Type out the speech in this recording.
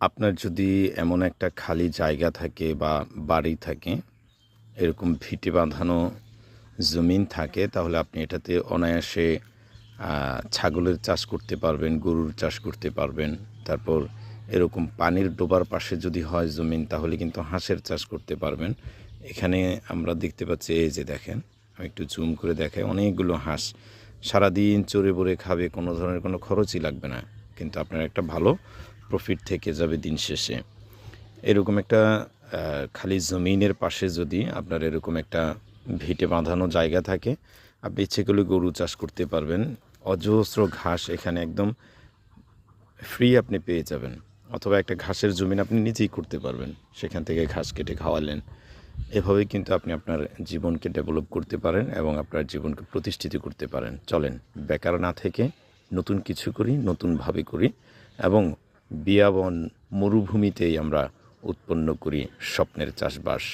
আপনার যদি এমন একটা খালি জায়গা থাকে বা বাড়ি থাকে, এরকম ভিটে বাঁধানো জমিন থাকে, তাহলে আপনি এটাতে অনায়াসে ছাগলের চাষ করতে পারবেন, গরুর চাষ করতে পারবেন। তারপর এরকম পানির ডোবার পাশে যদি হয় জমিন, তাহলে কিন্তু হাঁসের চাষ করতে পারবেন। এখানে আমরা দেখতে পাচ্ছি, এই যে দেখেন, আমি একটু জুম করে দেখাই, অনেকগুলো হাঁস সারাদিন চড়ে বড়ে খাবে, কোনো ধরনের কোনো খরচই লাগবে না। কিন্তু আপনার একটা ভালো প্রফিট থেকে যাবে দিন শেষে। এরকম একটা খালি জমিনের পাশে যদি আপনার এরকম একটা ভিটে বাঁধানো জায়গা থাকে, আপনি ইচ্ছে করলে গরু চাষ করতে পারবেন। অজস্র ঘাস এখানে একদম ফ্রি আপনি পেয়ে যাবেন। অথবা একটা ঘাসের জমিন আপনি নিজেই করতে পারবেন, সেখান থেকে ঘাস কেটে খাওয়ালেন। এভাবে কিন্তু আপনি আপনার জীবনকে ডেভেলপ করতে পারেন এবং আপনার জীবনকে প্রতিষ্ঠিত করতে পারেন। চলেন, বেকার না থেকে নতুন কিছু করি নতুনভাবে করি এবং বিয়াবন মরুভূমিতেই আমরা উৎপন্ন করি স্বপ্নের চাষবাস।